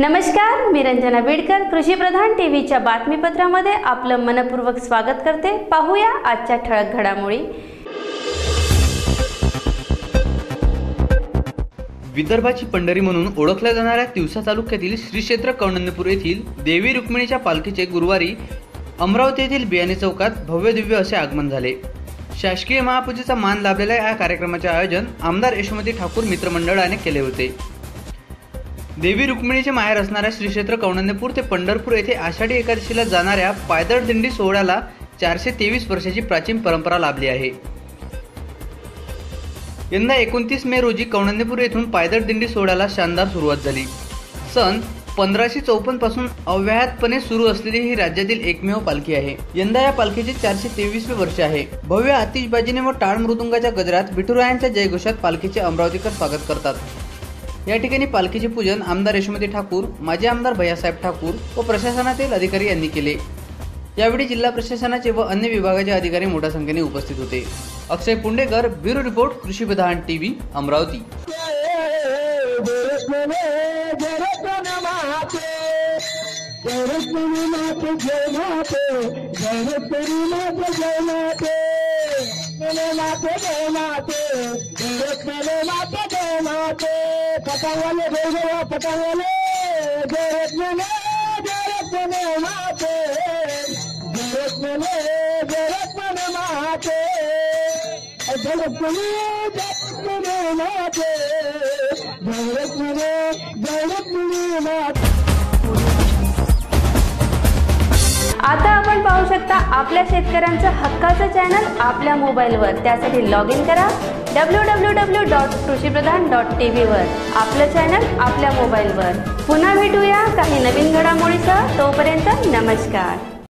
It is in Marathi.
नमस्कार मी रंजना बेडकर कृषी प्रधान टीव्हीच्या बातमीपत्रामध्ये आपलं मनपूर्वक स्वागत करते. पाहूया आजच्या ठळक घडामोडी. विदर्भाची पंढरी म्हणून ओळखल्या जाणाऱ्या तिवसा तालुक्यातील श्री क्षेत्र कौंडण्यपूर येथील देवी रुक्मिणीच्या पालखीचे गुरुवारी अमरावती येथील बियाणे चौकात भव्य दिव्य असे आगमन झाले. शासकीय महापूजेचा मान लाभलेल्या या कार्यक्रमाचे आयोजन आमदार यशोमती ठाकूर मित्रमंडळाने केले होते. देवी रुक्मिणीचे माहेर असणाऱ्या श्रीक्षेत्र कौंडण्यपूर ते पंढरपूर येथे आषाढी एकादशीला जाणाऱ्या पायदळ दिंडी सोहळ्याला चारशे तेवीस वर्षाची प्राचीन परंपरा लाभली आहे. यंदा एकोणतीस मे रोजी कौंडण्यपूर येथून पायदळ दिंडी सोहळ्याला शानदार सुरुवात झाली. सन पंधराशे चौपन्नपासून अव्याहतपणे सुरू असलेली ही राज्यातील एकमेव पालखी आहे. यंदा या पालखीचे चारशे तेवीसवे वर्ष आहे. भव्य आतिषबाजीने व टाळ मृदुंगाच्या गजरात विठुरायांच्या जयघोषात पालखीचे अमरावतीकर स्वागत करतात. या ठिकाणी पालखीचे पूजन आमदार यशोमती ठाकूर माजी आमदार भैयासाहेब ठाकूर व प्रशासनातील अधिकारी यांनी केले यावेळी जिल्हा प्रशासनाचे व अन्य विभागाचे अधिकारी मोठ्या संख्येने उपस्थित होते अक्षय पुंडेकर ब्युरो रिपोर्ट कृषी प्रधान टीव्ही अमरावती पटांगवाले गौरव पटांगवाले गौरव माते गौरव गौरव माते गौरव माते गौरव गौरव माते. आता आपण पाहू शकता आपल्या शेतकऱ्यांचं हक्काचं चॅनल आपल्या मोबाईलवर त्यासाठी लॉग इन करा. डब्ल्यू डब्ल्यू डब्ल्यू डॉट कृषीप्रधान डॉट टी व्हीवर आपलं चॅनल आपल्या मोबाईलवर पुन्हा भेटूया काही नवीन घडामोडीसह. तोपर्यंत नमस्कार.